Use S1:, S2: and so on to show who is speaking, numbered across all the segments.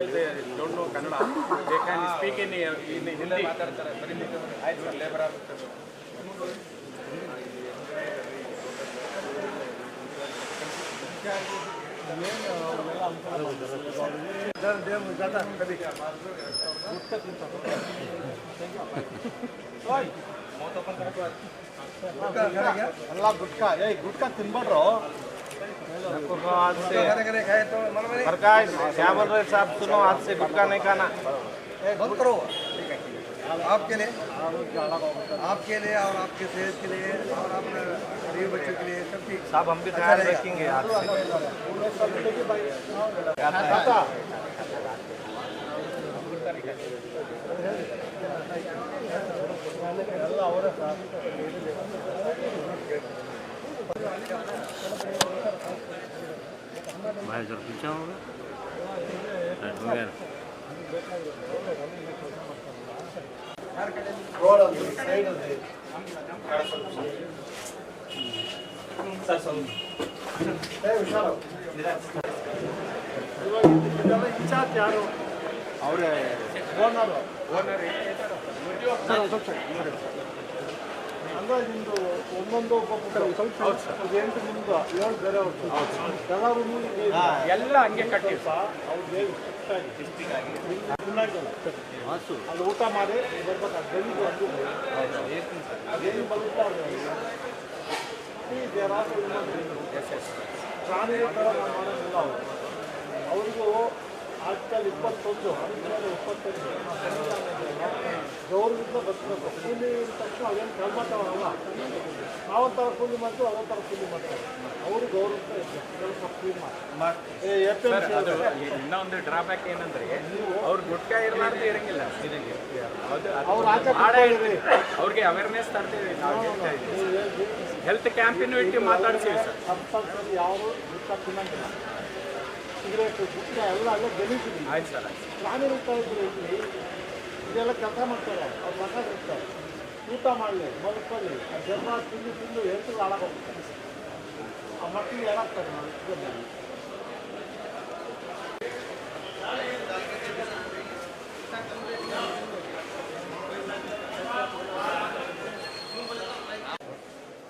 S1: They don't know Kannada. They can speak in, in Hindi. ಆಯ್ತು sir labour
S2: ಎಲ್ಲ ಗುಟ್ಕಾ ಏ ಗುಟ್ಕಾ ತಿನ್ಬೇಡ್ರು
S3: प्रकाश क्या बोल रहे साहब? सुनो हाथ से गुटका नहीं खाना।
S2: बंद करो। आपके लिए आपके लिए और आपके सेहत के लिए और अपने गरीब बच्चों के लिए सबकी
S3: साहब हम भी ख्याल रखेंगे हाथ से।
S4: 많이 저렇게
S2: 있잖아 아니 동해라 ಅವರೇ ಓನರ್ ಓನರ್ ಸರ್ ಸ್ವಲ್ಪ ನಿಮ್ದು ಒಂದೊಂದು ಸ್ವಲ್ಪ ಎಂಟು ಏಳು ಬೇರೆ ಅವ್ರದ್ದು ಎಲ್ಲ
S1: ಹಂಗೆ ಕಟ್ಟಿ.
S2: ಅವ್ರಿಗೆ ಅದು ಊಟ ಮಾಡಿ ಬರ್ಬೇಕು? ಅದು ಬೆಳಿಗ್ಗೆ ಅದು ಅದೇನು ಬರುತ್ತೆ ಪ್ರಾಣಿಗಳ ಥರ ನಾವು ಮಾಡೋದಿಲ್ಲ. ಅವರು ಅವ್ರಿಗೂ ಆಜ್ಕಲ್ ಇಪ್ಪತ್ತೊಂದು ಹದಿನೇಳು ಇಪ್ಪತ್ತೊಂದು. ಗೌರ್ಮೆಂಟ್ನ ಬದುಕಬೇಕು ಕೂಲಿ ತಕ್ಷಣ ಅದೇನು ಕಳ್ಮತ್ತವಲ್ಲ ನಾವಂಥವ್ರು ಕೂಲಿ ಮಾಡ್ತೀವಿ ಅವತ್ತವ್ರ ಕೂಲಿ ಮಾಡ್ತಾರೆ ಅವರು ಗೌರವ ಸ್ವಲ್ಪ ಮಾಡ್ತಾರೆ
S1: ಅದು ಇನ್ನೊಂದು ಡ್ರಾಬ್ಯಾಕ್ ಏನಂದ್ರೆ ಅವ್ರು ಗುಟ್ಕಾ ಇರಲಾರ್ದು ಇರಂಗಿಲ್ಲ.
S2: ಅವ್ರು ಆಚೆ
S1: ಅವ್ರಿಗೆ ಅವೇರ್ನೆಸ್ ತರ್ತೀವಿ ನಾವು ಹೇಳ್ತಾ ಇದ್ದೀವಿ. ಹೆಲ್ತ್ ಕ್ಯಾಂಪಿನ ಇಟ್ಟು ಮಾತಾಡ್ತೀವಿ ಸರ್.
S2: ಯಾರು ಊಟ ತಿನ್ನಂಗಿಲ್ಲ. ಸಿಗರೇಟ್ ಗುಟ್ಟ ಎಲ್ಲ ಅಲ್ಲೇ ಗಲೀಜಿದೆ
S1: ಆಯ್ತು ಸರ್ ಆಯ್ತು
S2: ಪ್ರಾಣಿ ಇರ್ತಾ ಇದ್ರು ಇಲ್ಲಿ. ಇದೆಲ್ಲ ಕೆಲಸ ಮಾಡ್ತಾರೆ ಅವ್ರು ಮಕ್ಕ ಇರ್ತಾರೆ. ಊಟ ಮಾಡಲಿ ಮಲ್ಕೊಳ್ಳಿ ಆ ಜನ ತಿಂದು ತಿಂದು ಹೆಲ್ತ್ ಹಾಳಾಗೋಗ್ತಾರೆ ಆ ಮಕ್ಕಳಿಗೆ ಏನಾಗ್ತಾರೆ ನಾವು.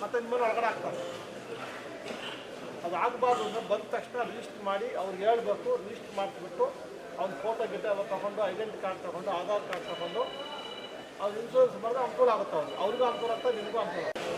S2: ಮತ್ತೆ ಇನ್ಮೇಲೆ ಒಳಗಡೆ ಹಾಕ್ತಾರೆ. ಅದು ಆಗಬಾರ್ದು ಅಂದ್ರೆ ಬಂದ ತಕ್ಷಣ ರಿಜಿಸ್ಟರ್ ಮಾಡಿ ಅವ್ರಿಗೆ ಹೇಳ್ಬೇಕು ರಿಜಿಸ್ಟರ್ ಮಾಡಿಸ್ಬಿಟ್ಟು ಅವ್ನ ಫೋಟೋ ಗಿಟ್ಟ ಎಲ್ಲ ತೊಗೊಂಡು ಐಡೆಂಟಿ ಕಾರ್ಡ್ ತೊಗೊಂಡು ಆಧಾರ್ ಕಾರ್ಡ್ ತೊಗೊಂಡು, ಅವ್ರು ಇನ್ಶೂರೆನ್ಸ್ ಮಾಡಿದ್ರೆ ಅನುಕೂಲ ಆಗುತ್ತೆ ಅವ್ರಿಗೆ. ಅವ್ರಿಗೂ ಅನುಕೂಲ ಆಗ್ತದೆ, ನಿಮಗೂ ಅನುಕೂಲ ಆಗುತ್ತೆ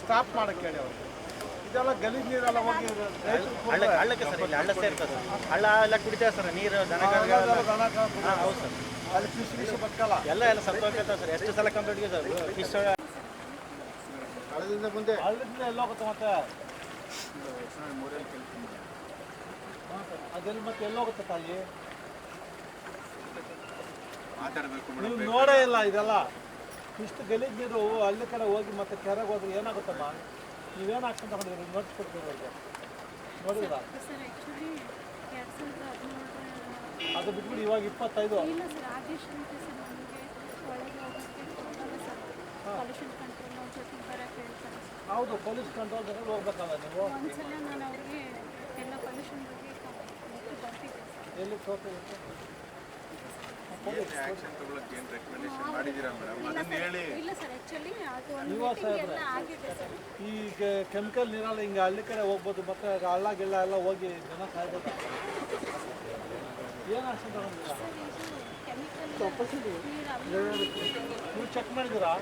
S2: ಸ್ಟಾಪ್ ಮಾಡಕ್ಕೆ ಹೇಳಿ ಅವ್ರಿಗೆ ಇದೆಲ್ಲ ಗಲೀಜ್ ನೀರೆಲ್ಲ ಹೋಗಿ
S3: ಹಳ್ಳ ಹಳ್ಳಕ್ಕೆ ಸರ್ ಇಲ್ಲಿ ಹಳ್ಳ ಸೇರ್ತದೆ. ಹಳ್ಳ ಎಲ್ಲ ಕುಡಿತೇವೆ ಸರ್ ನೀರು ದನ ಹೌದು ಸರ್.
S2: ಅಲ್ಲಿ ಫಿಶ್ ಫಿಶ್ ಬದುಕಲ್ಲ
S3: ಎಲ್ಲ ಎಲ್ಲ ಸತ್ತೋಗ್ತೈತೆ ಸರ್. ಎಷ್ಟು ಸಲ ಕಂಪ್ಲೀಟ್ಗೆ ಸರ್? ಫಿಶ್ ಹಳ್ಳದಿಂದ ಮುಂದೆ.
S2: ಹಳ್ಳದಿಂದ ಎಲ್ಲ ಹೋಗುತ್ತೆ ಮತ್ತೆ. ಅದೆಲ್ಲ ಮತ್ತೆ ಎಲ್ಲಿ ಹೋಗುತ್ತೆ ಅಲ್ಲಿ. ನೀವು ನೋಡೇ ಇಲ್ಲ ಇದೆಲ್ಲ. ಇಷ್ಟು ಗಲೀಜ್ ನೀರು ಅಲ್ಲಿ ಕಡೆ ಹೋಗಿ ಮತ್ತೆ ಕೆರೆಗೆ ಹೋದ್ರೆ ಏನಾಗುತ್ತಮ್ಮ ನೀವೇನು ಹಾಕ್ಕೊಂಡು ತಗೊಂಡಿದ್ರಿ ನೋಟ್ಸ್ ಕೊಡ್ತೀವಿ ಅವ್ರಿಗೆ? ನೋಡಿದ್ರ ಅದು ಬಿಟ್ಬಿಟ್ಟು ಇವಾಗ ಇಪ್ಪತ್ತೈದು. ಹೌದು ಪೊಲೀಸ್ ಕಂಟ್ರೋಲ್ ಜೊತೆ ಹೋಗ್ಬೇಕಲ್ಲ ನೀವು?
S5: ಎಲ್ಲಿ ಪೊಲ್ಯೂಷನ್ ಬಗ್ಗೆ ಕೊಟ್ಟು ಬರ್ತಿದ್ದೆ ಸರ್
S2: ಎಲ್ಲಿ ತೋರಿಸಿ
S5: ಇಲ್ಲ ಸರ್ ಆ್ಯಕ್ಚುಲಿ ಅದು ಒಂದು ಮೀಟಿಂಗ್ ಎಲ್ಲ ಆಗಿದೆ ಸರ್.
S2: ಈಗ ಕೆಮಿಕಲ್ ನೀರಲ್ಲ ಹಿಂಗೆ ಹಳ್ಳಿ ಕಡೆ ಹೋಗ್ಬೋದು ಮತ್ತೆ ಹಳ್ಳ ಗಿಳ್ಳ ಎಲ್ಲ ಹೋಗಿ ಜನ ಸಾಯ್ಬೋದು ಏನು ಆಕ್ಷನ್ ತಗೊಂಡಿಲ್ಲ
S5: ಸರ್ ಇದು ಕೆಮಿಕಲ್
S2: ನೀವು ಚೆಕ್
S5: ಮಾಡಿದ್ರು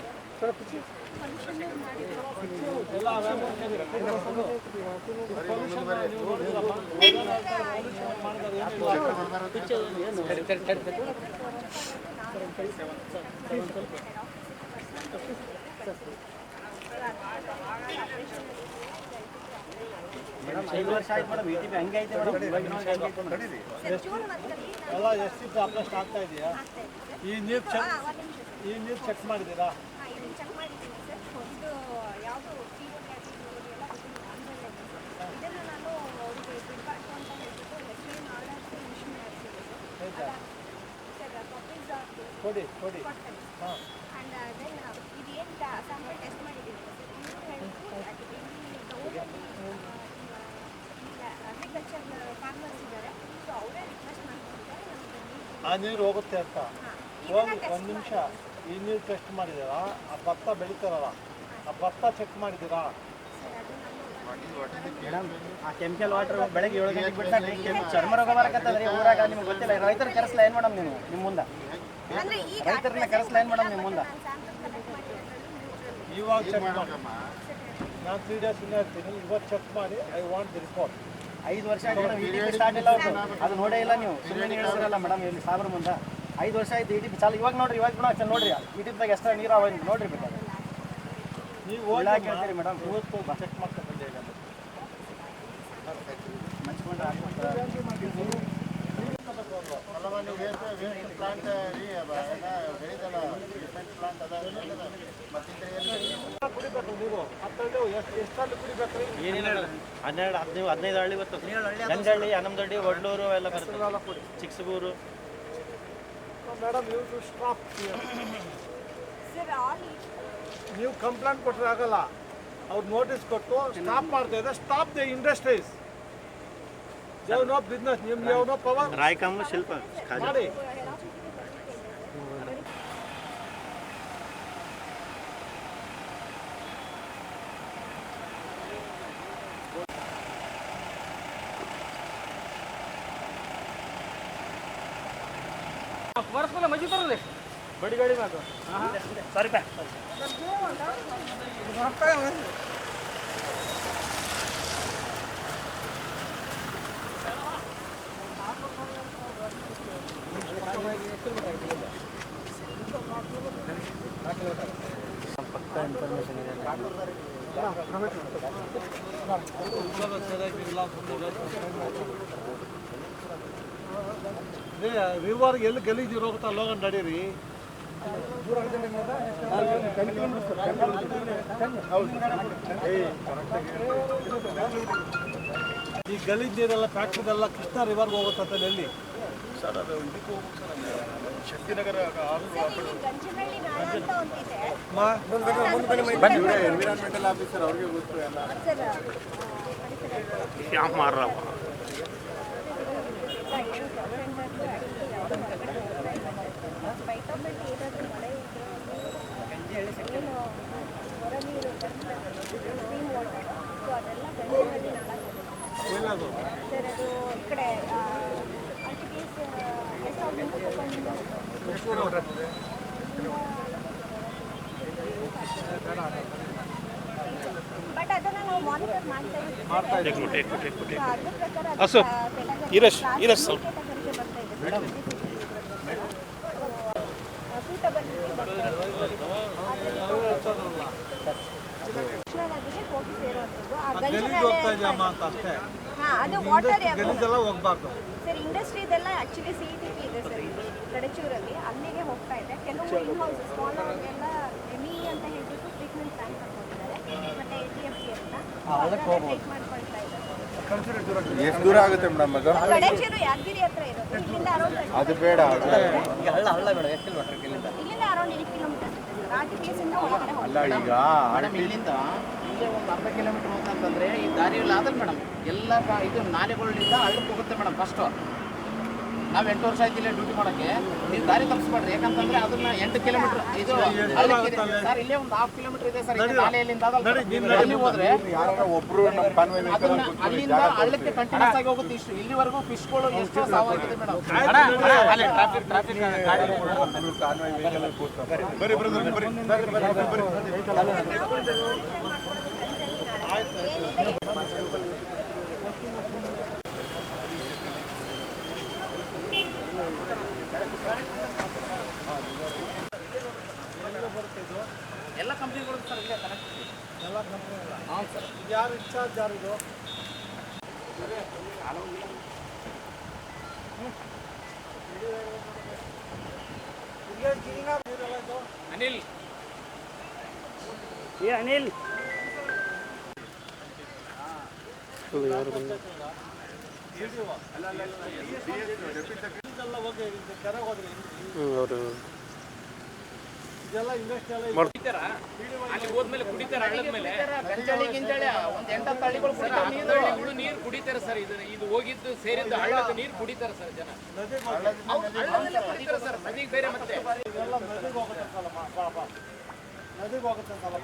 S3: ಐದು ವರ್ಷ ಆಯ್ತು ಮೇಡಮ್ ಇ ಟಿ ಪಿ ಹಂಗೆ ಐತೆ ಮೇಡಮ್
S2: ಎಲ್ಲ ಎಷ್ಟು ಅಪ್ಲಸ್ಟ್ ಆಗ್ತಾ ಇದೆಯಾ ಈ ನೀರು ಚೆಕ್ ಈ ನೀರು ಚೆಕ್ ಮಾಡಿದ್ದೀರಾ
S6: ಹಾಂ ಇದನ್ನು ಚೆಕ್ ಮಾಡಿದ್ದೀನಿ ಸರ್ ಇದು ಯಾವುದು ಫೀವರ್ ಎಲ್ಲ ಇದನ್ನು ನಾನು ಅವರಿಗೆ ಬಿಡಬಾರ್ದು ಅಂತ ಹೇಳ್ಬಿಟ್ಟು ಲೆಫ್ಟಿನೆಂಟ್ ಆರ್ಡರ್ಸ್ ಇಶ್ಯೂ ಮಾಡ್ತೀನಿ ಸರ್ ಕಾಪೀಸ್
S2: ಕೊಡಿ ಕೊಡಿ
S6: ಕೊಡ್ತೇನೆ
S2: ಹಾಂ
S6: ಆ್ಯಂಡ್ ದೆನ್ ಇದು ಏನು ಸ್ಯಾಂಪಲ್ ಟೆಸ್ಟ್ ಮಾಡಿದ್ದೀನಿ ಸರ್ ಇವರು ಹೇಳಿದ್ರು ಅಗ್ರಿಕಲ್ಚರ್ ಫಾರ್ಮರ್ಸ್ ಇದ್ದಾರೆ ಸೊ ಅವರೇ ರಿಕ್ವೆಸ್ಟ್ ಮಾಡ್ಕೊಂಡಿದ್ದಾರೆ ಕೊಡಿ. ನೀರು
S2: ಆ ನೀರು ಹೋಗುತ್ತೆ ಅಂತ. ಹೋಗಿ ಒಂದು ನಿಮಿಷ. ಈ ನೀರು ಟೆಸ್ಟ್ ಮಾಡಿದ್ದೀರಾ? ಆ ಭತ್ತ ಬೆಳೀತಾರಲ್ಲ. ಆ ಭತ್ತ ಚೆಕ್ ಮಾಡಿದ್ದೀರಾ?
S3: ಮೇಡಮ್ ಆ ಕೆಮಿಕಲ್ ವಾಟರ್ ಬೆಳಗ್ಗೆ ಏಳು ಗಂಟೆಗೆ ಬಿಡ್ತಾರೆ ಚರ್ಮ ರೋಗ ಬರಕತ್ತದ್ರಿ ಊರಾಗ ನಿಮ್ಗೆ ಗೊತ್ತಿಲ್ಲ. ರೈತರು ಕರೆಸಲ ಏನು ಮೇಡಮ್ ನೀವು? ನಿಮ್ಮ ಮುಂದೆ? ರೈತರನ್ನ ಕರೆಸಲ ಏನು ಮೇಡಮ್ ನಿಮ್ಮ ಮುಂದೆ?
S2: ಇವಾಗ ಚೆಕ್ ನಾನು ತ್ರೀ ಡೇಸ್ ಇನ್ನೂ ಇರ್ತೀನಿ. ಇವತ್ತು ಚೆಕ್ ಮಾಡಿ. ಐ ವಾಂಟ್ ದಿ ರಿಪೋರ್ಟ್
S3: ಐದು ವರ್ಷ ಆಯ್ತು madam E T P start ಇಲ್ಲ ಅವ್ರು ಅದು ನೋಡೇ ಇಲ್ಲ ನೀವು. ಸುಮ್ಮನೆ ಹೇಳ್ಸಿರಲ್ಲ ಮೇಡಮ್ ಇಲ್ಲಿ ಸಾಬ್ರ ಮುಂದೆ. ಐದು ವರ್ಷ ಆಯ್ತು ಇ ಟಿ ಪಿ ಚಾಲು. ಇವಾಗ ನೋಡ್ರಿ ಇವಾಗ ಕೂಡ ಚೆನ್ನ ನೋಡ್ರಿ. ಇ ಟಿ ಪಿದಾಗ ಎಷ್ಟ ನೀರು ಅವ ನೋಡ್ರಿ ಬೇಕಾದ್ರೆ
S2: ನೀವು
S3: ಇಲ್ಲ
S2: ಹೋಗಿ
S3: ಹೇಳ್ತೀರಿ ಮೇಡಮ್
S2: ಇವತ್ತು ಚೆಕ್ ಮಾಡ್ಕೊಂಡು ಬಂದೆ ಈಗ
S3: ಮಂಚ್ಕೊಂಡ್ರೆ ಆಗ್ತದೆ.
S2: ಕುಡಿಬೇಕು ನೀವು ಹತ್ತಳ್ಳಿ ಎಷ್ಟು ಎಷ್ಟಲ್ಲಿ ಕುಡಿಬೇಕು ರೀ
S3: ಏನಿಲ್ಲ ಹನ್ನೆರಡು ಹದಿನೈದು ಹದಿನೈದು ಹಳ್ಳಿ ಗೊತ್ತು? ಗಂಜಹಳ್ಳಿ ಹನ್ನೊಂದಹಳ್ಳಿ ಒಡ್ಲೂರು ಎಲ್ಲ ಬರ್ತದೆ ಚಿಕ್ಸಗೂರು
S2: ಮೇಡಮ್ ಸ್ಟಾಪ್ ನೀವು ಕಂಪ್ಲೇಂಟ್ ಕೊಟ್ಟರೆ ಆಗಲ್ಲ. ಅವ್ರು ನೋಟಿಸ್ ಕೊಟ್ಟು ಸ್ಟಾಪ್ ಮಾಡ್ತಾ ಇದೆ ಸ್ಟಾಪ್ ದ ಇಂಡಸ್ಟ್ರೀಸ್ రాయకమ్మ శిల్ప वर्ष पहले
S3: मजी कर देख
S2: बड़ी
S3: गाड़ी में तो सौ रुपये
S2: ರಿವರ್ ಎಲ್ಲಿ ಗಲೀಜು ಹೋಗುತ್ತಾ ಲೋಗನ್ ನಡೀರಿ ಈ ಗಲೀಜ್ ನೀರೆಲ್ಲ ಫ್ಯಾಕ್ಟ್ರಿದೆಲ್ಲ ಕೃಷ್ಣ ರಿವರ್ಗೆ ಹೋಗುತ್ತೆ ಎಲ್ಲಿ
S6: ಗಂಜನಹಳ್ಳಿ ನಾಳ ಅಂತ ಒಂದಿದೆ
S7: ಎನ್ವಿರಾನ್ಮೆಂಟಲ್ ಆಫೀಸರ್ ಅವ್ರಿಗೆ ಗೊತ್ತು ಎಲ್ಲ
S6: ಸರ್
S3: ಯಾವ ಮಾರ್ರವ
S6: ಬೈಟೋಮೆಂಟ್ ಏನಾದರೂ ಮಳೆ ಇದ್ರೆ ಏನು ಹೊರ ನೀರು ಸ್ಟ್ರೀಮ್ ವಾಟರ್ ಸೊ ಅದೆಲ್ಲ ಗಂಜನಹಳ್ಳಿ ನಾಳ
S2: ಎಲ್ಲದು
S6: ಸರ್ ಅದು ಈ ಕಡೆ ಆರ್ಟಿಫಿಸ್ ಗೆಸ್ಟ್ ಹೌಸ್ ಬಟ್ ಅದನ್ನ ನಾವು ಮಾನಿಟರ್ ಮಾಡ್ತಾ ಇದ್ದೀವಿ.
S2: ಮಾಡ್ತಾ ಇದ್ದೀವಿ.
S6: So, ಅದ್ರ ಪ್ರಕಾರ ಅದು
S3: ಸ್ವಲ್ಪ.
S6: ವಾಟರ್
S2: ಗಲೀಜೆಲ್ಲ ಹೋಗ್ಬಾರ್ದು.
S6: ಸರ್ ಇಂಡಸ್ಟ್ರಿದೆಲ್ಲ ಆಕ್ಚುಲಿ ಸಿ ಟಿ ಪಿ ಇದೆ ಸರ್ ಕಡಚೂರಲ್ಲಿ ಅಲ್ಲಿಗೆ ಹೋಗ್ತಾ ಇದೆ ಕೆಲವು ಇನ್ ಹೌಸ್ ಸ್ಮಾಲ್ ಎಲ್ಲ ಎಮಿ ಅಂತ ಹೇಳ್ಬಿಟ್ಟು ಟ್ರೀಟ್ಮೆಂಟ್ ಪ್ಲಾನ್ ತಗೊಂಡಿದ್ದಾರೆ ಮತ್ತೆ ಎ ಟಿ ಎಫ್ ಸಿ ಅಂತ. ಟ್ರೀಟ್ ಮಾಡ್ಕೊಳ್ತಾ ಇದ್ದಾರೆ
S7: ಎಷ್ಟು ದೂರ ಆಗುತ್ತೆ ಮೇಡಮ್ ಅದು?
S6: ಕಡಚೂರು ಯಾದಗಿರಿ ಹತ್ರ ಇರೋದು. ಇಲ್ಲಿಂದ ಅರೌಂಡ್
S7: ಅದು ಬೇಡ
S3: ಹಳ್ಳ ಹಳ್ಳ ಬೇಡ ಎಷ್ಟು ಕಿಲೋಮೀಟರ್ ಇಲ್ಲಿಂದ?
S6: ಇಲ್ಲಿಂದ ಅರೌಂಡ್ ಏಟ್ ಕಿಲೋಮೀಟರ್ಸ್ ಇದೆ ಸರ್. ಆರ್ ಟಿ ಪಿ ಎಸ್ ಇಂದ ಒಳಗಡೆ ಹೋಗ್ತಾರೆ
S7: ಅಲ್ಲ ಈಗ
S4: ಇಲ್ಲಿಂದ ಇಲ್ಲೇ ಒಂದು ಅರ್ಧ ಕಿಲೋಮೀಟರ್ ಹೋಗ್ತಂತಂದ್ರೆ ಈ ದಾರಿಯಲ್ಲಿ ಆದ್ರೆ ಮೇಡಮ್. ಎಲ್ಲ ಇದು ನಾಲೆಗಳಿಂದ ಹಳ್ಳಕ್ಕೆ ಹೋಗುತ್ತೆ ಮೇಡಮ್ ಫಸ್ಟು
S8: ನಾವು ಎಂಟು ವರ್ಷ ಆಯ್ತು ಇಲ್ಲೇ ಡ್ಯೂಟಿ ಮಾಡಕ್ಕೆ. ನೀವು ದಾರಿ ತಪ್ಪಿಸ್ಬೇಡ್ರಿ ಯಾಕಂತಂದ್ರೆ ಅದನ್ನ ಎಂಟು ಕಿಲೋಮೀಟರ್ ಇದು. ಸರ್ ಇಲ್ಲೇ ಒಂದು ಹಾಫ್ ಕಿಲೋಮೀಟರ್ ಇದೆ ಸರ್ ಅದಲ್ಲ. ಅಲ್ಲಿ ಹೋದ್ರೆ ಅದನ್ನ ಅಲ್ಲಿಂದ ಹಳ್ಳಕ್ಕೆ ಕಂಟಿನ್ಯೂಸ್ ಆಗಿ ಹೋಗುತ್ತೆ ಇಷ್ಟು. ಇಲ್ಲಿವರೆಗೂ ಫಿಶ್ಗಳು ಎಷ್ಟು ಸಾವಾಗಿದೆ ಮೇಡಮ್ ಎಲ್ಲ ಕಂಪ್ನಿಗಳು ಸರ್ ಇಲ್ಲೇ ಕನೆಕ್ಟ್
S2: ಎಲ್ಲ ಕಂಪ್ನಿಗಳ
S8: ಹಾಂ ಸರ್.
S2: ಇದು ಯಾರು ಇನ್ಚಾರ್ಜ್ ಯಾರು ಇದು?
S1: ಅನಿಲ್.
S3: ಏ ಅನಿಲ್.
S2: ಇದೆಲ್ಲ ಹೋಗಿ ಇದು ಕೆರೆಗೆ ಹೋದ್ರಿ.
S4: ಅವರು
S2: ಇದೆಲ್ಲ ಇನ್ವೆಸ್ಟ್ ಎಲ್ಲ
S1: ಕುಡಿತಾರ? ಅಲ್ಲಿ ಹೋದ್ಮೇಲೆ ಕುಡಿತಾರ? ಹಳ್ಳದ ಮೇಲೆ?
S8: ಗಂಜಾಳಿ ಗಿಂಜಾಳಿ ಒಂದು ಎಂಟತ್ತು ಹಳ್ಳಿಗಳು ಕುಡಿತಾವೆ ನೀರು?
S1: ಹಳ್ಳಿಗಳು ನೀರು ಕುಡಿತಾರೆ ಸರ್? ಇದು ಇದು ಹೋಗಿದ್ದು ಸೇರಿದ್ದು ಹಳ್ಳದ ನೀರು ಕುಡಿತಾರೆ ಸರ್ ಜನ? ಹಳ್ಳದಲ್ಲೇ ಕುಡಿತಾರೆ ಸರ್? ನದಿಗೆ ಬೇರೆ ಮತ್ತೆ?
S2: ಇದೆಲ್ಲ ನದಿಗೆ ಹೋಗುತ್ತಂತಲ್ಲ